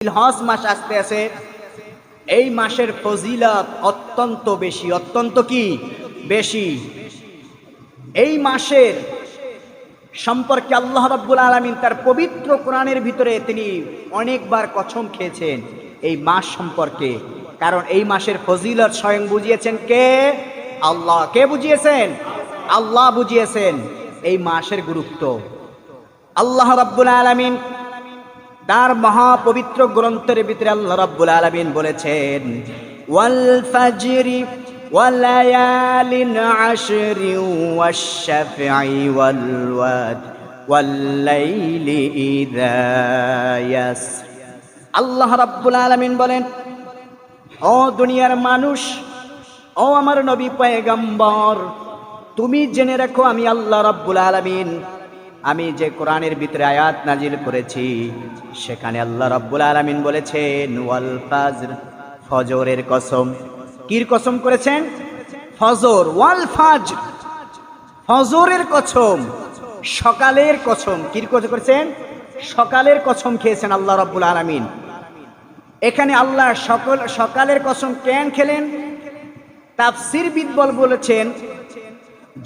হজ মাস আসতে আছে। এই মাসের ফজিলত অত্যন্ত বেশি। অত্যন্ত কি? বেশি। এই মাসের সম্পর্কে আল্লাহ রাব্বুল আলমিন তার পবিত্র কোরআনের ভিতরে তিনি অনেকবার কছম খেয়েছেন এই মাস সম্পর্কে। কারণ এই মাসের ফজিলত স্বয়ং বুঝিয়েছেন কে? আল্লাহ। কে বুঝিয়েছেন? আল্লাহ বুঝিয়েছেন। এই মাসের গুরুত্ব। আল্লাহ রাব্বুল আলমিন তার মহাপবিত্র গ্রন্থের ভিতরে আল্লাহ রাব্বুল আলামিন বলেছেন, ওয়াল ফাজরি ওয়ালায়ালিন আশরি ওয়াশ-শাফঈ ওয়াল ওয়াদ ওয়াল লাইলি ইযা ইয়াস আল্লাহ রাব্বুল আলামিন বলেন, ও দুনিয়ার মানুষ, ও আমার নবী পয়গম্বর, তুমি জেনে রাখো আমি আল্লাহ রাব্বুল আলামিন আমি যে কোরআনের ভিতরে আয়াত নাজিল করেছি, সেখানে আল্লাহ রাব্বুল আলামিন বলেছেন, ওয়াল ফাজর ফজরের কসম। কির কসম করেছেন? ফজর, ওয়াল ফাজ ফজরের কসম, সকালের কসম। কির কসম করেছেন? সকালের কসম খেয়েছেন আল্লাহ রাব্বুল আলামিন। এখানে আল্লাহ সকল, সকালের কসম কেন খেলেন? তাফসির বিদবল বলেছেন,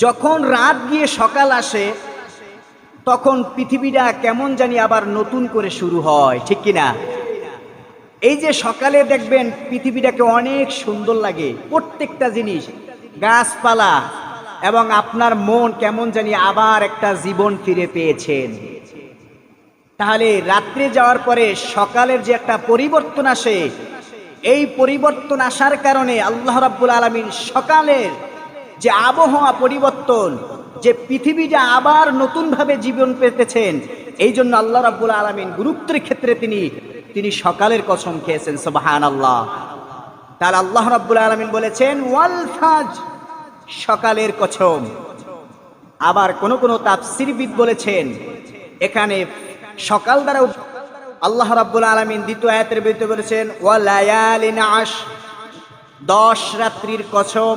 যখন রাত গিয়ে সকাল আসে তখন পৃথিবীটা কেমন জানি আবার নতুন করে শুরু হয়, ঠিক কিনা? এই যে সকালে দেখবেন পৃথিবীটাকে অনেক সুন্দর লাগে, প্রত্যেকটা জিনিস, গাছপালা এবং আপনার মন কেমন জানি আবার একটা জীবন ফিরে পেয়েছেন। তাহলে রাত্রে যাওয়ার পরে সকালের যে একটা পরিবর্তন আসে, এই পরিবর্তন আসার কারণে আল্লাহ রাব্বুল আলমিন সকালের যে আবহাওয়া পরিবর্তন যে পৃথিবীটা আবার নতুনভাবে জীবন পেতেছেন, এই জন্য আল্লাহ রাব্বুল আলমিন গুরুত্বের ক্ষেত্রে তিনি তিনি সকালের কসম খেয়েছেন সুবাহান আল্লাহ তার আল্লাহ রাব্বুল আলমিন বলেছেন, ওয়াল ফাজ সকালের কসম। আবার কোন কোন তাফসিরবিদ বলেছেন, এখানে সকাল দ্বারা আল্লাহ রাব্বুল আলমিন দ্বিতীয় আয়াতের ভিতরে বলেছেন আশ দশ রাত্রির কসম।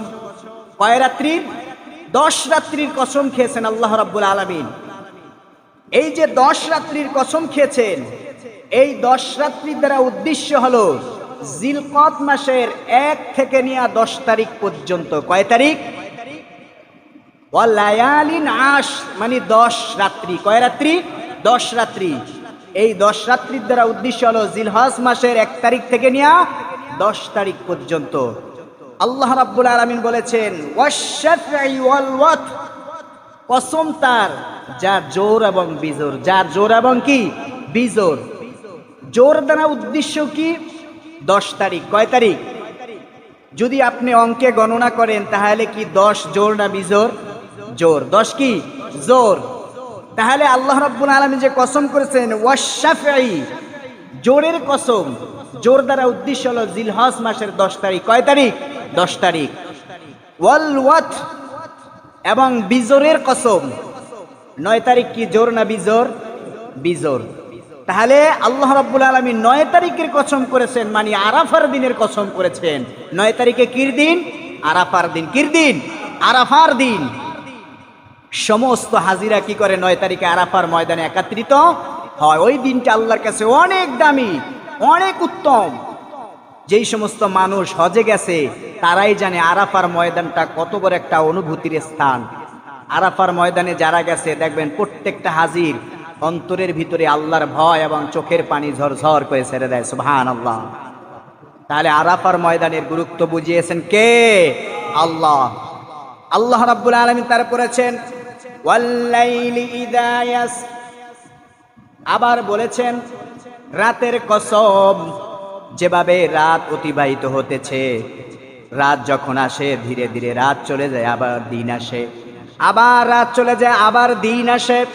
কয় রাত্রির দশ রাত্রির কসম খেয়েছেন আল্লাহ রাব্বুল আলমিন। এই যে দশ রাত্রির কসম খেয়েছেন, এই দশ রাত্রির দ্বারা উদ্দেশ্য হলো জিলকত মাসের এক থেকে নিয়ে দশ তারিখ পর্যন্ত। কয় তারিখ? ওয়ালায়ালিন আশ মানে দশ রাত্রি। কয় রাত্রি? দশ রাত্রি। এই দশ রাত্রির দ্বারা উদ্দেশ্য হলো জিলহজ মাসের এক তারিখ থেকে নিয়ে দশ তারিখ পর্যন্ত। আল্লাহ রাব্বুল আলামিন বলেছেন কসম তার, যার জোর এবং বিজোর। যার জোর এবং কি? বিজোর। জোর দ্বারা উদ্দেশ্য কি? দশ তারিখ। কয় তারিখ? যদি আপনি অঙ্কে গণনা করেন, তাহলে কি দশ জোর না বিজোর? জোর। দশ কি? জোর। তাহলে আল্লাহ রাব্বুল আলমী যে কসম করেছেন ওয়াশাফি জোরের কসম। জোর দ্বারা উদ্দেশ্য হলো জিলহজ মাসের দশ তারিখ। কয় তারিখ? দশ তারিখ। ওয়াল এবং বিজোরের কসম। নয় তারিখ কি জোর না বিজোর? বিজোর। তাহলে আল্লাহ রাব্বুল আলমী নয় তারিখের কসম করেছেন মানে আরাফার দিনের কসম করেছেন। নয় তারিখে কির দিন? আরাফার দিন। কির দিন? আরাফার দিন। সমস্ত হাজিরা কি করে নয় তারিখে আরাফার ময়দানে একাত্রিত হয়? ওই দিনটা আল্লাহর কাছে অনেক দামি, অনেক উত্তম। যেই সমস্ত মানুষ হজে গেছে তারাই জানে আরাফার ময়দানটা কত বড় একটা অনুভূতির স্থান। আরাফার ময়দানে যারা গেছে, দেখবেন প্রত্যেকটা হাজির অন্তরের ভিতরে আল্লাহর ভয় এবং চোখের পানি ঝরঝর করে ছেড়ে দেয় সুবহান আল্লাহ তাহলে আরাফার ময়দানের গুরুত্ব বুঝিয়েছেন কে? আল্লাহ। আল্লাহ রাব্বুল আলামিন তার করেছেন আবার বলেছেন, রাতের কসম যেভাবে রাত অতিবাহিত হতেছে রাত যখন আসে, ধীরে ধীরে রাত চলে যায়, আবার দিন আসে। আবার রাত চলে যায়, আবার দিন আসে।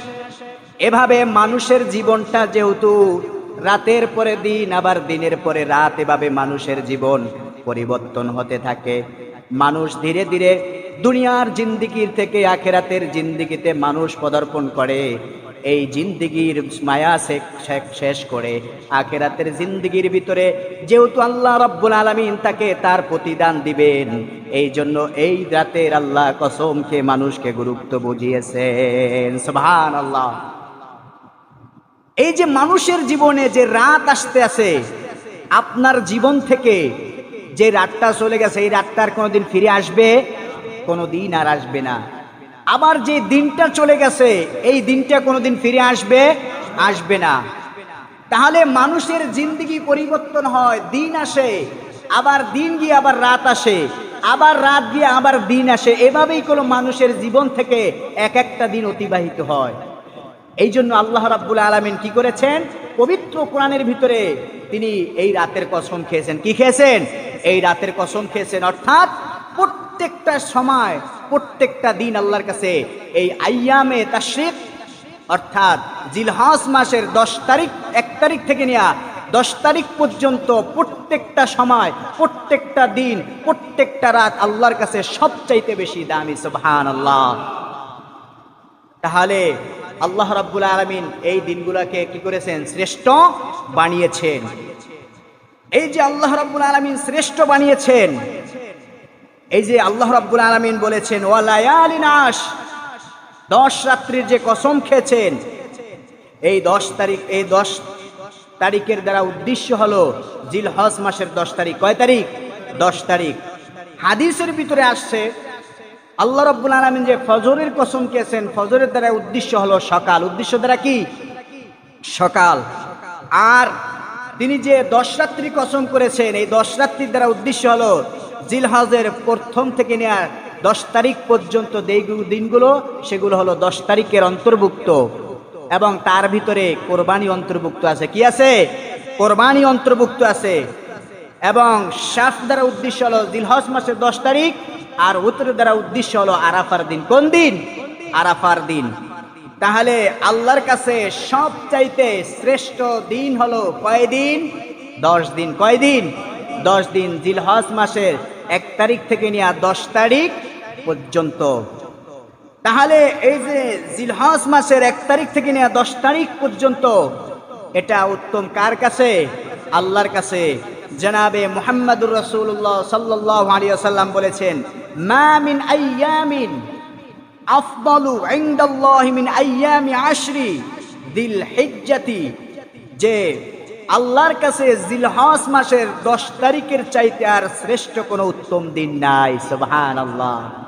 এভাবে মানুষের জীবনটা যেহেতু রাতের পরে দিন, আবার দিনের পরে রাত, এভাবে মানুষের জীবন পরিবর্তন হতে থাকে। মানুষ ধীরে ধীরে দুনিয়ার জিন্দিগির থেকে আখেরাতের জিন্দিগিতে মানুষ পদার্পণ করে। এই জিন্দিগির মায়া শেষ করে আখেরাতের জিন্দিগির ভিতরে যেহেতু আল্লাহ রব্বুল আলমিন তাকে তার প্রতিদান দিবেন এই জন্য এই রাতের আল্লাহ কসমকে মানুষকে গুরুত্ব বুঝিয়েছেন। সুবহান আল্লাহ এই যে মানুষের জীবনে যে রাত আসতে আছে, আপনার জীবন থেকে যে রাতটা চলে গেছে, এই রাতটা আর কোনোদিন ফিরে আসবে? কোনো দিন আর আসবে না। আবার যে দিনটা চলে গেছে, এই দিনটা কোনোদিন ফিরে আসবে? আসবে না। তাহলে মানুষের জিন্দগি পরিবর্তন হয়, দিন আসে, আবার দিন গিয়ে আবার রাত আসে, আবার রাত গিয়ে আবার দিন আসে। এভাবেই কোনো মানুষের জীবন থেকে এক একটা দিন অতিবাহিত হয়। এই জন্য আল্লাহ রাব্বুল আলমিন কি করেছেন? পবিত্র কোরআনের ভিতরে তিনি এই রাতের কসম খেয়েছেন। কি খেয়েছেন? এই রাতের কসম খেয়েছেন। অর্থাৎ প্রত্যেকটা সময় প্রত্যেকটা দিন আল্লাহর কাছে এই আইয়ামে তাশরিক, অর্থাৎ জিলহাস মাসের দশ তারিখ, এক তারিখ থেকে নেওয়া দশ তারিখ পর্যন্ত প্রত্যেকটা সময়, প্রত্যেকটা দিন, প্রত্যেকটা রাত আল্লাহর কাছে সবচাইতে বেশি দামি সুবহান আল্লাহ তাহলে আল্লাহ রাব্বুল আলমিন এই দিনগুলোকে কি করেছেন? শ্রেষ্ঠ বানিয়েছেন। এই যে আল্লাহ রাব্বুল আলমিন শ্রেষ্ঠ বানিয়েছেন এই যে আল্লাহ রাব্বুল আলমিন বলেছেন ওয়ালায়ালিনাস দশ রাত্রির যে কসম খেয়েছেন। এই দশ তারিখ, এই দশ তারিখের দ্বারা উদ্দেশ্য হলো জিলহজ মাসের দশ তারিখ। কয় তারিখ? দশ তারিখ। হাদিসের ভিতরে আসছে, আল্লাহ রব্বুল আলমিন যে ফজরের কসম খেয়েছেন, ফজরের দ্বারা উদ্দেশ্য হলো সকাল। উদ্দেশ্য দ্বারা কি? সকাল। আর তিনি যে দশ রাত্রি কসম করেছেন, এই দশ রাত্রির দ্বারা উদ্দেশ্য হলো জিলহাজের প্রথম থেকে নেওয়া দশ তারিখ পর্যন্ত দিনগুলো, সেগুলো হলো দশ তারিখের অন্তর্ভুক্ত। এবং তার ভিতরে কোরবানি অন্তর্ভুক্ত আছে। কি আছে? কোরবানি অন্তর্ভুক্ত আছে। এবং শাফ দ্বারা উদ্দেশ্য হলো জিলহজ মাসের দশ তারিখ, আর উত্তর দ্বারা উদ্দেশ্য হলো আরাফার দিন। কোন দিন? আরাফার দিন। তাহলে আল্লাহর কাছে সব চাইতে শ্রেষ্ঠ দিন হলো কয়দিন দশ দিন। কয়দিন দশ দিন জিলহজ মাসের এক তারিখ থেকে নিয়ে দশ তারিখ পর্যন্ত। তাহলে এই যে জিলহজ মাসের এক তারিখ থেকে নিয়ে দশ তারিখ পর্যন্ত, এটা উত্তম কার কাছে? আল্লাহর কাছে। জনাবে মোহাম্মদুর রসুল্লাহ সাল্লাহ আলিয়াল্লাম বলেছেন, মা মিন আইয়ামিন আফদালু ইনদাল্লাহি আইয়ামি আশরি দিল হিজ্জাতি যে আল্লাহর কাছে জিলহস মাসের দশ তারিখের চাইতে আর শ্রেষ্ঠ কোনো উত্তম দিন নাই সুবহান আল্লাহ